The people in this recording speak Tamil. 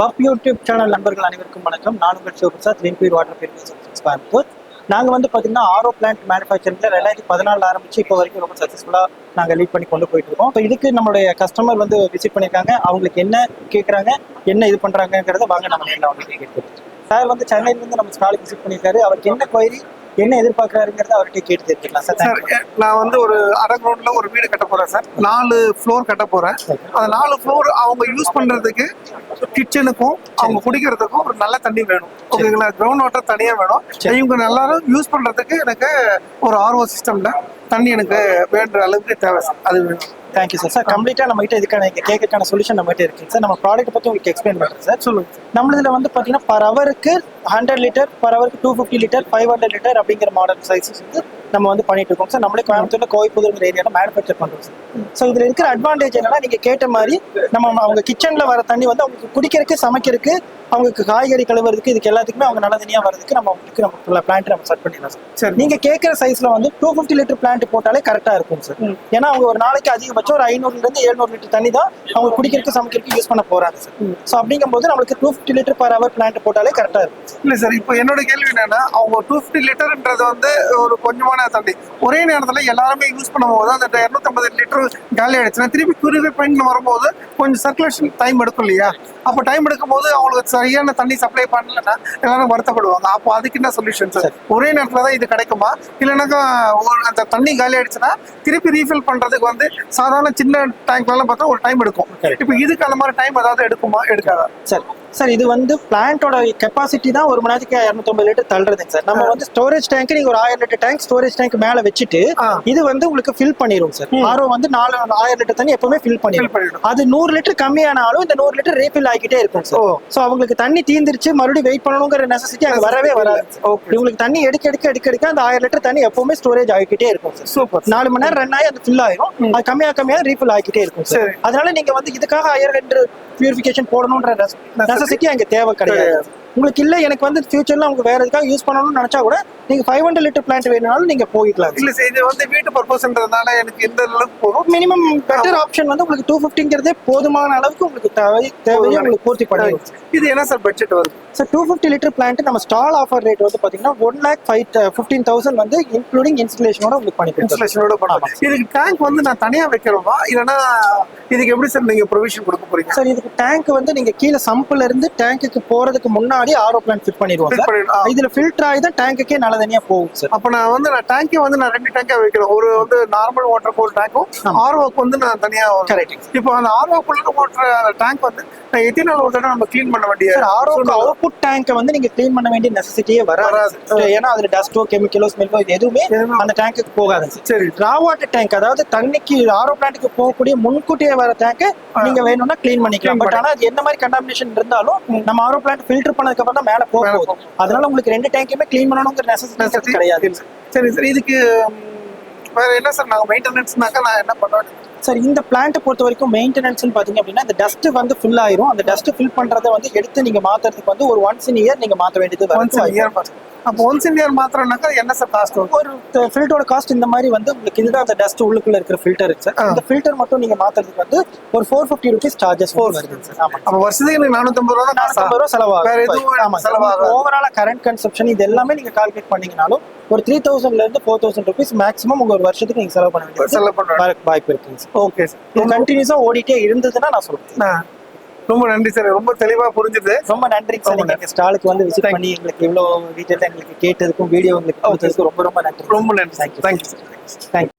பப் யூடியூப் சேனல் நண்பர்கள் அனைவருக்கும் வணக்கம். நான் உங்கள் Sivaprasad Limpure water purification Coimbatore நாங்கள் வந்து பார்த்தீங்கன்னா ஆரோ பிளான்ட் மேனுஃபேக்சரிங்கில் ரெண்டாயிரத்தி பதினாலில் ஆரம்பிச்சு இப்போ வரைக்கும் ரொம்ப சக்ஸஸ்ஃபுல்லாக நாங்கள் லீட் பண்ணி கொண்டு போயிட்டு இருக்கோம். இப்போ இதுக்கு நம்மளுடைய கஸ்டமர் வந்து விசிட் பண்ணியிருக்காங்க அவங்களுக்கு என்ன கேட்குறாங்க என்ன இது பண்ணுறாங்கங்கிறத வாங்க நம்ம நேரில் அவங்களுக்கு கேட்குறோம் சார் வந்து சென்னையிலேருந்து நம்ம ஸ்டாலுக்கு விசிட் பண்ணியிருக்காரு. அவருக்கு என்ன கொயரி என்ன எதிர்பார்க்குறாருங்கிறத அவர்கிட்ட கேட்டு தெரிஞ்சுக்கலாம் சார். சார் நான் வந்து ஒரு அரை கிரவுண்ட்ல ஒரு வீடு கட்ட போறேன் சார். நாலு ஃப்ளோர் கட்ட போறேன். அந்த நாலு ஃப்ளோர் அவங்க யூஸ் பண்றதுக்கு கிச்சனுக்கும் அவங்க குடிக்கிறதுக்கும் ஒரு நல்ல தண்ணி வேணும். ஓகேங்களா? கிரவுண்ட் வாட்டர் தனியா வேணும். இவங்க எல்லாரும் யூஸ் பண்றதுக்கு எனக்கு ஒரு ஆர்ஓ சிஸ்டம்ல தண்ணி எனக்கு வேண்டுற அளவுக்கு தேவை சார். அது வேணும். தேங்க்யூ சார் சார் கம்ப்ளீட்டாக நம்ம கிட்ட இதுக்கான கேட்கறதுக்கான சொல்யூஷன் நம்ம கிட்ட இருக்கு. சார் நம்ம ப்ராடக்ட் பற்றி உங்களுக்கு எக்ஸ்பிளைன் பண்ணுறேன் சார் சொல்லுங்க நம்மளதுல வந்து பார்த்தீங்கன்னா பர் ஹவருக்கு ஹண்ட்ரட் லிட்டர் பர் ஹவருக்கு two fifty litre five hundred litre அப்படிங்கிற மாடல் சைஸஸ் வந்து நம்ம வந்து பண்ணிட்டு இருக்கோம். சார் நம்மளே கோயம்புத்தூர்ல கோயம்புத்தூர் ஏரியாவில் மேனுஃபேக்சர் பண்ணுறோம் சார் ஸோ இதில் இருக்கிற அட்வான்டேஜ் என்னன்னா நீங்கள் கேட்ட மாதிரி நம்ம அவங்க கிச்சனில் வர தண்ணி வந்து அவங்களுக்கு குடிக்கிறதுக்கு சமைக்கிறதுக்கு அவங்களுக்கு காய்கறி கழுவுறதுக்கு இதுக்கு எல்லாத்துக்குமே அவங்க நல்ல தண்ணியாக வரதுக்கு நம்ம அவங்களுக்கு நம்ம பிளான்ட் நம்ம செட் பண்ணிடலாம் சார் சரி. நீங்க கேட்குற சைஸ்ல வந்து டூ ஃபிஃப்டி லிட்டர் பிளான்ட் போட்டாலே கரெக்டா இருக்கும் சார். ஏன்னா அவங்க ஒரு நாளைக்கு அதிகபட்சம் ஒரு ஐநூறுல இருந்து எழுநூறு லிட்டர் தண்ணி தான் அவங்க குடிக்கிறதுக்கு சமைக்கிறதுக்கு யூஸ் பண்ண போறாங்க சார். ஸோ அப்படிங்கும்போது நம்மளுக்கு two fifty litre per hour plant போட்டாலே கரெக்டா இருக்கும் இல்ல சார் இப்போ என்னோட கேள்வி என்னன்னா அவங்க டூ ஃபிஃப்டி லிட்டர்ன்றது வந்து ஒரு கொஞ்சமான தண்ணி ஒரே நேரத்துல எல்லாருமே யூஸ் பண்ணும்போது அந்த இரநூத்தம்பது லிட்டர் காலி ஆயிடுச்சுன்னா திருப்பி குருவி பயன் வரும்போது கொஞ்சம் சர்க்குலேஷன் டைம் எடுக்கும் இல்லையா? அப்போ டைம் எடுக்கும்போது அவங்களுக்கு சரியான தண்ணி சப்ளை பண்ணலன்னா எல்லாரும் வருத்தப்படுவாங்க. அப்போ அதுக்கு என்ன சொல்யூஷன் சார். ஒரே நேரத்துல தான் இது கிடைக்குமா? இல்லைனாக்கா அந்த தண்ணி காலி ஆயிடுச்சுன்னா திருப்பி ரீஃபில் பண்றதுக்கு வந்து சாதாரண சின்ன டேங்க்லாம் பார்த்தா ஒரு டைம் எடுக்கும். இப்போ இதுக்கு அந்த மாதிரி டைம் ஏதாவது எடுக்குமா? எடுக்காதா? சார். சார் இது வந்து பிளான்ட்டோட கெப்பாசிட்டி தான் ஒரு மணி நேரத்துக்கு இரநூத்தம்பது லிட்டர் தள்ளுறதுங்க சார் நம்ம வந்து ஸ்டோரேஜ் டேங்க் நீங்க ஒரு ஆயிரம் லிட்டர் டேங்க் ஸ்டோரேஜ் டேங்க் மேல வச்சுட்டு. இது வந்து உங்களுக்கு ஃபில் பண்ணிரும் சார். ஆரோ வந்து நாலு ஆயிரம் லிட்டர் தண்ணி எப்பவுமே ஃபில் பண்ணிடும் பண்ணிடும். அது நூறு லிட்டர் கம்மியானாலும் இந்த நூறு லிட்டர் ரீஃபில் ஆகிக்கிட்டே இருக்கும் சார் ஸோ அவங்களுக்கு தண்ணி தீந்துருச்சு மறுபடியும் வெயிட் பண்ணணுங்கிற நெசசிட்டி அங்க வரவே வராது ஓகே இவங்களுக்கு தண்ணி எடுக்க எடுக்க எடுக்க எடுக்க அந்த ஆயிரம் லிட்டர் தண்ணி எப்பவுமே ஸ்டோரேஜ் ஆகிக்கிட்டே இருக்கும் சார் சூப்பர் நாலு மணி நேரம் ரன் ஆகி அது ஃபில் ஆயிரும். அது கம்மியா கம்மியா ரீஃபில் ஆகிக்கிட்டே இருக்கும் சார். அதனால நீங்க வந்து இதுக்காக ஹையர் ரெண்டு பியூரிஃபிகேஷன் போடணுன்ற நெசசிட்டி அங்க தேவை கிடையாது. உங்களுக்கு இல்ல எனக்கு வந்து ஃபியூச்சர்ல அவங்க வேற எதுக்காக யூஸ் பண்ணணும்னு நினைச்சா கூட நீங்க ஃபைவ் ஹண்ட்ரட் லிட்டர் பிளான்ட் வேணும்னாலும் நீங்க போய்க்கலாம். இல்ல இது வந்து வீட்டு பர்பஸ்ன்றதுனால எனக்கு எந்த அளவுக்கு போதும்? மினிமம் பெட்டர் ஆப்ஷன் வந்து உங்களுக்கு டூ ஃபிஃப்டிங்கிறதே போதுமான அளவுக்கு உங்களுக்கு தேவை தேவையை உங்களுக்கு பூர்த்தி பண்ணிடும் இது என்ன சார் பட்ஜெட் வருது? Sir two fifty litre plant நம்ம ஸ்டால் ஆஃபர் ரேட் வந்து பாத்தீங்கன்னா one lakh five fifteen thousand வந்து இன்க்ளூடிங் இன்ஸ்டலேஷனோட உங்களுக்கு பண்ணி இன்ஸ்டலேஷனோட பண்ணலாம் இதுக்கு டேங்க் வந்து நான் தனியா வைக்கிறோமா? இல்லைன்னா இதுக்கு எப்படி சார் நீங்க ப்ரொவிஷன் கொடுக்க போறீங்க? சார் இதுக்கு டேங்க் வந்து நீங்க கீழே சம்புல இருந்து டேங்க்குக்கு போறதுக்கு முன்னாடி ஆரோ பிளான் ஃபிட் பண்ணிடுவோம் சார். இதுல ஃபில்டர் ஆகி தான் டேங்குக்கே நல்ல தனியா போகும் சார். அப்ப நான் வந்து நான் டேங்கே வந்து நான் ரெண்டு டேங்கா வைக்கிறேன். ஒரு வந்து நார்மல் வாட்டர் கூல் டேங்க்கும். ஆர்ஓக்கு வந்து நான் தனியா கரெக்ட் இப்போ அந்த ஆர்ஓக்குள்ள ஓட்டுற அந்த டேங்க் வந்து நான் எத்தனை நாள் ஒரு தடவை நம்ம க்ளீன் பண்ண வேண்டிய ஆரோக்கு அவுட்புட் டேங்கை வந்து நீங்க க்ளீன் பண்ண வேண்டிய நெசசிட்டியே வராது. ஏன்னா அதுல டஸ்டோ கெமிக்கலோ ஸ்மெல்லோ இது எதுவுமே அந்த டேங்குக்கு போகாது சரி. ரா வாட்டர் டேங்க் அதாவது தண்ணிக்கு ஆரோ பிளான்ட்டுக்கு போகக்கூடிய முன்கூட்டியே வர டேங்கை நீங்க வேணும்னா க்ளீன் பண்ணிக்கலாம். பட் ஆனா அது என்ன மாதிரி கண்டாமினேஷன் இருந்தாலும் நம்ம ஆரோ பிளான்ட் ஃபில்டர் பண்ணதுக்கு அப்புறம் தான் மேல போக மேல போகுது. அதனால உங்களுக்கு ரெண்டு டேங்கையுமே க்ளீன் பண்ணணுங்கிற நெசசிட்டி கிடையாது. சரி சார். இதுக்கு வேற என்ன சார் நாங்க மெயின்டெனன்ஸ்னாக்கா நான் என்ன பண்ணுவேன் சார் இந்த பிளான்ட்டை பொறுத்த வரைக்கும் மெயின்டெனன்ஸ் பாத்தீங்க அப்படின்னா இந்த டஸ்ட் வந்து ஃபில் ஆயிரும். அந்த டஸ்ட் ஃபில் பண்றதை வந்து எடுத்து நீங்க மாத்துறதுக்கு வந்து ஒரு ஒன்ஸ் இன் இயர் நீங்க மாத்த வேண்டியது ஒன்ஸ். இயர் அப்போ ஒன்ஸ் இன் இயர் மாத்திரம்னாக்கா என்ன சார் காஸ்ட் ஒரு ஃபில்டரோட காஸ்ட் இந்த மாதிரி வந்து உங்களுக்கு இதுதான் அந்த டஸ்ட் உள்ளுக்குள்ள இருக்கிற ஃபில்டர் சார் ஆ. இந்த ஃபில்டர் மட்டும் நீங்க மாத்துறதுக்கு வந்து ஒரு ஃபோர் ஃபிஃப்டி ருபீஸ் சார்ஜஸ் வருது சார் ஆமா. அப்ப வருஷத்துக்கு நானூத்தம்பது ரூபா? நானூத்தம்பது ரூபா செலவாகும். ஆமா செலவாகாது. ஓவராலா கரண்ட் கன்சப்ஷன் இது எல்லாமே நீங்க கால்குலேட் பண்ணீங்கனாலும் ஒரு த்ரீ தௌசண்ட்ல இருந்து ஃபோர் தௌசண்ட் ருபீஸ் மேக்ஸிமம் உங்க ஒரு வருஷத்துக்கு நீங்க செலவு பண்ண வேண்டியது செலவு பண்ணுவேன் வாய்ப்பு- இருக்குங்க சார் ஓகே சார் கண்டினியூஸா ஓடிட்டே இருந்ததுன்னா நான் சொல்றேன். ரொம்ப நன்றி சார். ரொம்ப தெளிவா புரிஞ்சுது. ரொம்ப நன்றி சார். நீங்க ஸ்டாலுக்கு வந்து விசிட் பண்ணி எங்களுக்கு இவ்வளவு டீட்டெயிலா எங்களுக்கு கேட்டதுக்கும் வீடியோ உங்களுக்கு ரொம்ப ரொம்ப நன்றி. ரொம்ப நன்றி தேங்க்யூ தேங்க்யூ சார் தேங்க்யூ